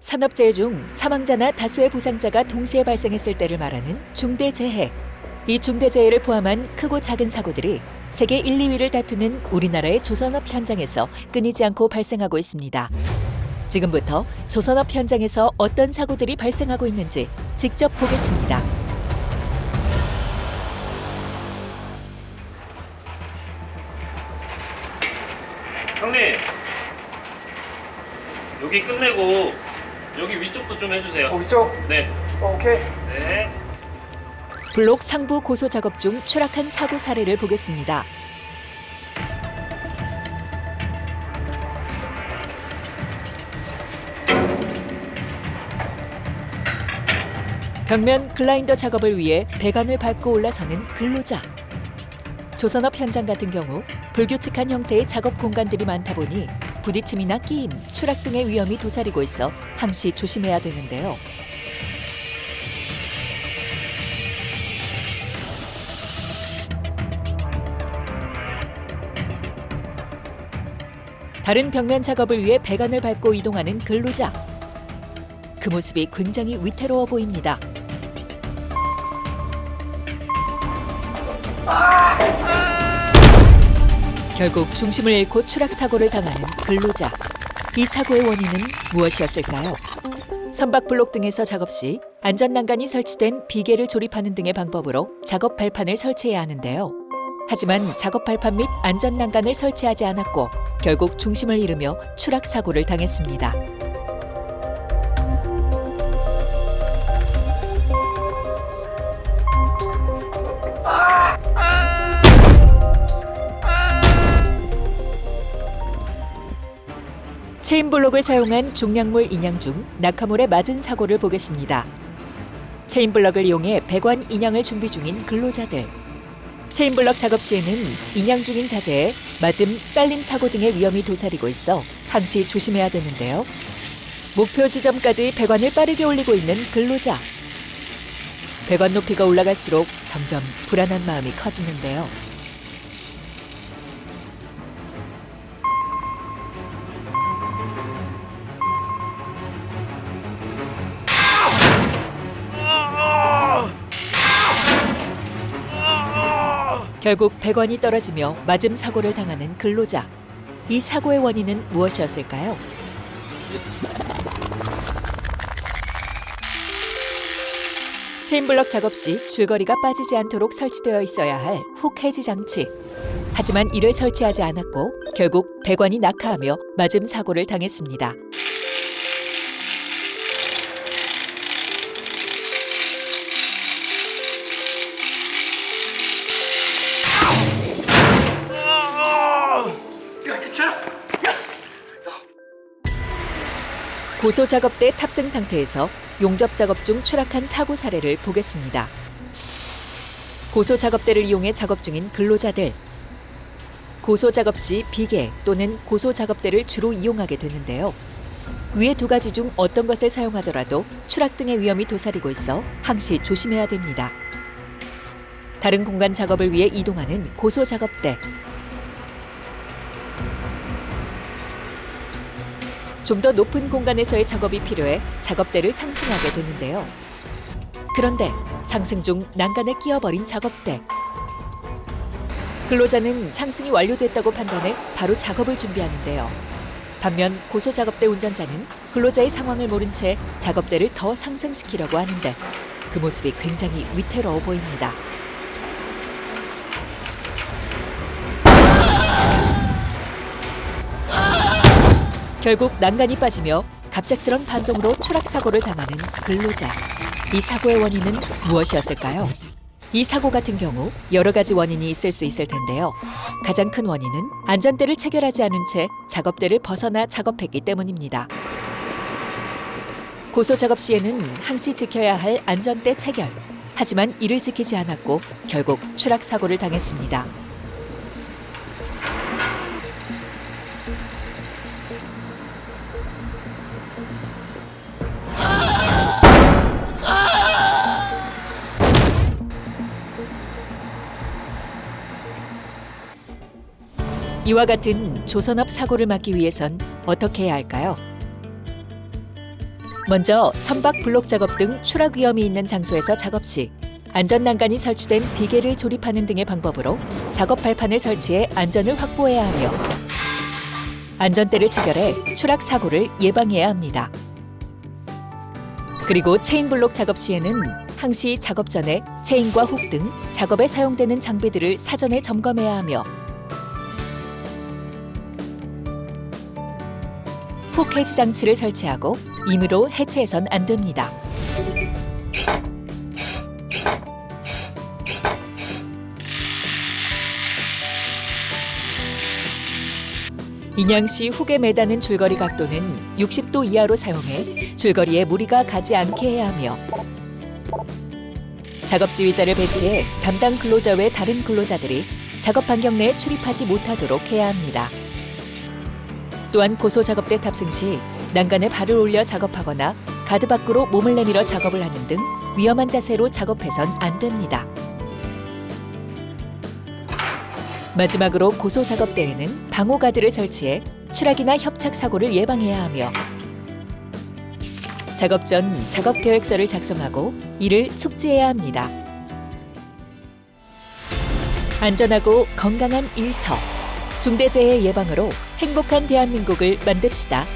산업재해 중 사망자나 다수의 부상자가 동시에 발생했을 때를 말하는 중대재해. 이 중대재해를 포함한 크고 작은 사고들이 세계 1, 2위를 다투는 우리나라의 조선업 현장에서 끊이지 않고 발생하고 있습니다. 지금부터 조선업 현장에서 어떤 사고들이 발생하고 있는지 직접 보겠습니다. 형님 여기 끝내고 여기 위쪽도 좀 해주세요. 어, 위쪽? 네, 어, 오케이. 네. 블록 상부 고소 작업 중 추락한 사고 사례를 보겠습니다. 벽면 글라인더 작업을 위해 배관을 밟고 올라서는 근로자. 조선업 현장 같은 경우 불규칙한 형태의 작업 공간들이 많다 보니 부딪힘이나 끼임, 추락 등의 위험이 도사리고 있어 항시 조심해야 되는데요. 다른 벽면 작업을 위해 배관을 밟고 이동하는 근로자. 그 모습이 굉장히 위태로워 보입니다. 결국 중심을 잃고 추락 사고를 당하는 근로자. 이 사고의 원인은 무엇이었을까요? 선박 블록 등에서 작업 시 안전 난간이 설치된 비계를 조립하는 등의 방법으로 작업 발판을 설치해야 하는데요. 하지만 작업 발판 및 안전 난간을 설치하지 않았고 결국 중심을 잃으며 추락 사고를 당했습니다. 체인 블록을 사용한 중량물 인양 중 낙하물에 맞은 사고를 보겠습니다. 체인 블럭을 이용해 배관 인양을 준비 중인 근로자들. 체인 블럭 작업 시에는 인양 중인 자재에 맞음, 딸림 사고 등의 위험이 도사리고 있어 항시 조심해야 되는데요. 목표 지점까지 배관을 빠르게 올리고 있는 근로자. 배관 높이가 올라갈수록 점점 불안한 마음이 커지는데요. 결국 배관이 떨어지며 맞음 사고를 당하는 근로자. 이 사고의 원인은 무엇이었을까요? 체인블럭 작업 시 줄거리가 빠지지 않도록 설치되어 있어야 할 훅 해지 장치. 하지만 이를 설치하지 않았고 결국 배관이 낙하하며 맞음 사고를 당했습니다. 고소 작업대 탑승 상태에서 용접 작업 중 추락한 사고 사례를 보겠습니다. 고소 작업대를 이용해 작업 중인 근로자들. 고소 작업 시 비계 또는 고소 작업대를 주로 이용하게 되는데요. 위의 두 가지 중 어떤 것을 사용하더라도 추락 등의 위험이 도사리고 있어 항시 조심해야 됩니다. 다른 공간 작업을 위해 이동하는 고소 작업대. 좀 더 높은 공간에서의 작업이 필요해 작업대를 상승하게 되는데요. 그런데 상승 중 난간에 끼어버린 작업대. 근로자는 상승이 완료됐다고 판단해 바로 작업을 준비하는데요. 반면 고소 작업대 운전자는 근로자의 상황을 모른 채 작업대를 더 상승시키려고 하는데 그 모습이 굉장히 위태로워 보입니다. 결국 난간이 빠지며 갑작스런 반동으로 추락 사고를 당하는 근로자. 이 사고의 원인은 무엇이었을까요? 이 사고 같은 경우 여러 가지 원인이 있을 수 있을 텐데요. 가장 큰 원인은 안전대를 체결하지 않은 채 작업대를 벗어나 작업했기 때문입니다. 고소 작업 시에는 항시 지켜야 할 안전대 체결. 하지만 이를 지키지 않았고 결국 추락 사고를 당했습니다. 이와 같은 조선업 사고를 막기 위해선 어떻게 해야 할까요? 먼저 선박 블록 작업 등 추락 위험이 있는 장소에서 작업 시 안전 난간이 설치된 비계를 조립하는 등의 방법으로 작업 발판을 설치해 안전을 확보해야 하며 안전대를 체결해 추락 사고를 예방해야 합니다. 그리고 체인 블록 작업 시에는 항시 작업 전에 체인과 훅 등 작업에 사용되는 장비들을 사전에 점검해야 하며 훅 해지 장치를 설치하고 임의로 해체해선 안 됩니다. 인양시 훅에 매다는 줄거리 각도는 60도 이하로 사용해 줄거리에 무리가 가지 않게 해야 하며 작업 지휘자를 배치해 담당 근로자 외 다른 근로자들이 작업 반경 내에 출입하지 못하도록 해야 합니다. 또한 고소 작업대 탑승 시 난간에 발을 올려 작업하거나 가드 밖으로 몸을 내밀어 작업을 하는 등 위험한 자세로 작업해선 안 됩니다. 마지막으로 고소 작업대에는 방호 가드를 설치해 추락이나 협착 사고를 예방해야 하며 작업 전 작업 계획서를 작성하고 이를 숙지해야 합니다. 안전하고 건강한 일터 중대재해 예방으로 행복한 대한민국을 만듭시다.